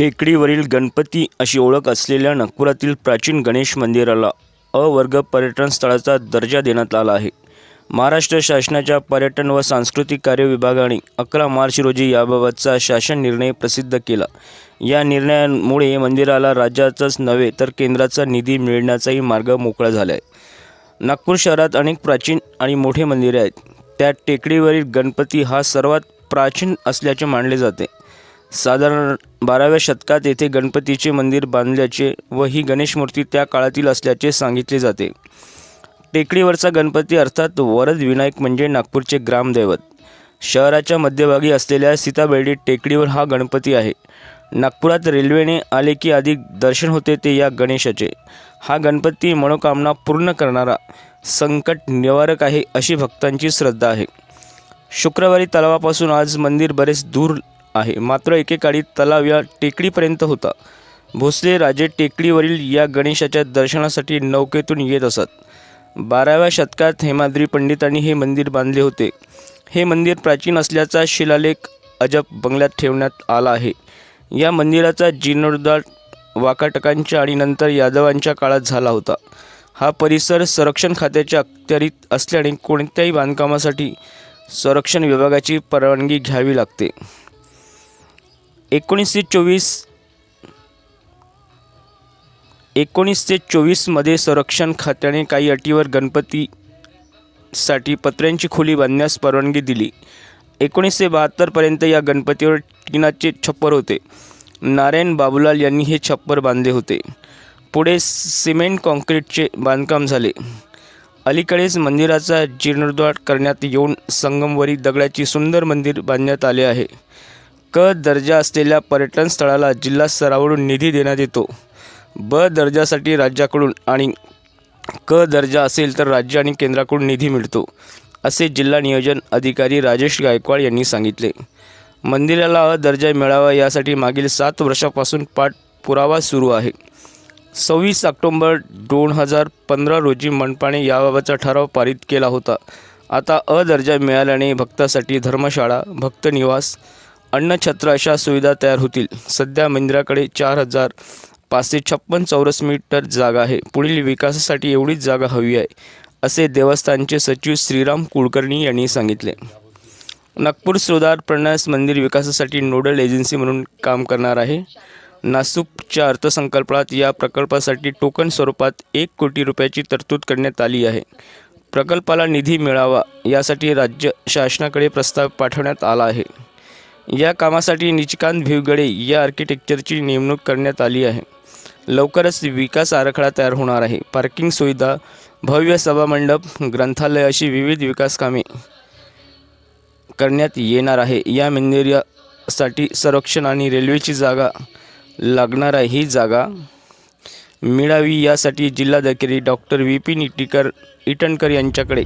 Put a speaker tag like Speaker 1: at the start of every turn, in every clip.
Speaker 1: टेकडीवरील गणपती अशी ओळख असलेल्या नागपुरातील प्राचीन गणेश मंदिराला अ वर्ग पर्यटन स्थळाचा दर्जा देण्यात आला आहे. महाराष्ट्र शासनाच्या पर्यटन व सांस्कृतिक कार्य विभागाने अकरा मार्च रोजी याबाबतचा शासन निर्णय प्रसिद्ध केला. या निर्णयामुळे मंदिराला राज्याचाच नव्हे तर केंद्राचा निधी मिळण्याचाही मार्ग मोकळा झाला आहे नागपूर शहरात अनेक प्राचीन आणि मोठे मंदिरे आहेत. त्यात टेकडीवरील गणपती हा सर्वात प्राचीन असल्याचे मानले जाते. साधारण बाराव्या शतकात येथे गणपतीचे मंदिर बांधल्याचे व ही गणेश मूर्ती त्या काळातील असल्याचे सांगितले जाते. टेकडीवरचा गणपती अर्थात वरद विनायक म्हणजे नागपूरचे ग्रामदैवत. शहराच्या मध्यभागी असलेल्या सीताबर्डी टेकडीवर हा गणपती आहे. नागपुरात रेल्वेने आले की आधी दर्शन होते ते या गणेशाचे. हा गणपती मनोकामना पूर्ण करणारा संकट निवारक आहे अशी भक्तांची श्रद्धा आहे. शुक्रवारी तलावापासून आज मंदिर बरेच दूर आहे. मात्र एकेकाळी तलाव या टेकडीपर्यंत होता. भोसले राजे टेकडीवरील या गणेशाच्या दर्शनासाठी नौकेतून येत असत. बाराव्या शतकात हेमाद्री पंडितांनी हे मंदिर बांधले होते. हे मंदिर प्राचीन असल्याचा शिलालेख अजब बंगल्यात ठेवण्यात आला आहे. या मंदिराचा जीर्णोद्धार वाकाटकांच्या आणि नंतर यादवांच्या काळात झाला होता. हा परिसर संरक्षण खात्याच्या अखत्यारीत असल्याने कोणत्याही बांधकामासाठी संरक्षण विभागाची परवानगी घ्यावी लागते. एकोणीसशे चोवीस एकोणीसशे चोवीसमध्ये संरक्षण खात्याने काही अटीवर गणपतीसाठी पत्र्यांची खोली बांधण्यास परवानगी दिली. एकोणीसशे बहात्तरपर्यंत या गणपतीवर टिनाचे छप्पर होते. नारायण बाबूलाल यांनी हे छप्पर बांधले होते. पुढे सिमेंट कॉन्क्रीटचे बांधकाम झाले. अलीकडेच मंदिराचा जीर्णोद्धार करण्यात येऊन संगमवरी दगडाची सुंदर मंदिर बांधण्यात आले आहे. क दर्जा असलेल्या पर्यटन स्थळाला जिल्हा स्तरावरून निधी देण्यात येतो. ब दर्जासाठी राज्याकडून आणि क दर्जा असेल तर राज्य आणि केंद्राकडून निधी मिळतो असे जिल्हा नियोजन अधिकारी राजेश गायकवाड यांनी सांगितले. मंदिराला अ दर्जा मिळावा यासाठी मागील सात वर्षापासून पाठपुरावा सुरू आहे. सव्वीस ऑक्टोंबर दोन हजार पंधरा रोजी मनपाने याबाबतचा ठराव पारित केला होता. आता अ दर्जा मिळाल्याने भक्तासाठी धर्मशाळा भक्त निवास अन्नछत्र अशा सुविधा तयार होतील. सध्या मंदिराकडे चार हजार पाचशे छप्पन चौरस मीटर जागा आहे. पुढील विकासासाठी एवढीच जागा हवी आहे असे देवस्थानचे सचिव श्रीराम कुलकर्णी यांनी सांगितले. नागपूर सुधार प्रन्यास मंदिर विकासासाठी नोडल एजन्सी म्हणून काम करणार आहे. नासूकच्या अर्थसंकल्पात या प्रकल्पासाठी टोकन स्वरूपात एक कोटी रुपयाची तरतूद करण्यात आली आहे. प्रकल्पाला निधी मिळावा यासाठी राज्य शासनाकडे प्रस्ताव पाठवण्यात आला आहे. या कामासाठी निचिकांत भिवगडे या आर्किटेक्चरची नेमणूक करण्यात आली आहे. लवकरच विकास आराखडा तयार होणार आहे. पार्किंग सुविधा भव्य सभामंडप ग्रंथालय अशी विविध विकास कामे करण्यात येणार आहे. या मंदिरासाठी संरक्षण आणि रेल्वेची जागा लागणार आहे. ही जागा मिळावी यासाठी जिल्हाधिकारी doctor V P Nitikar Itankar यांच्याकडे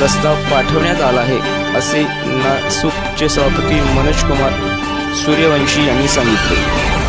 Speaker 1: प्रस्ताव पाठवण्यात आला आहे असे नासूकचे सभापती मनोज कुमार सूर्यवंशी यांनी सांगितले.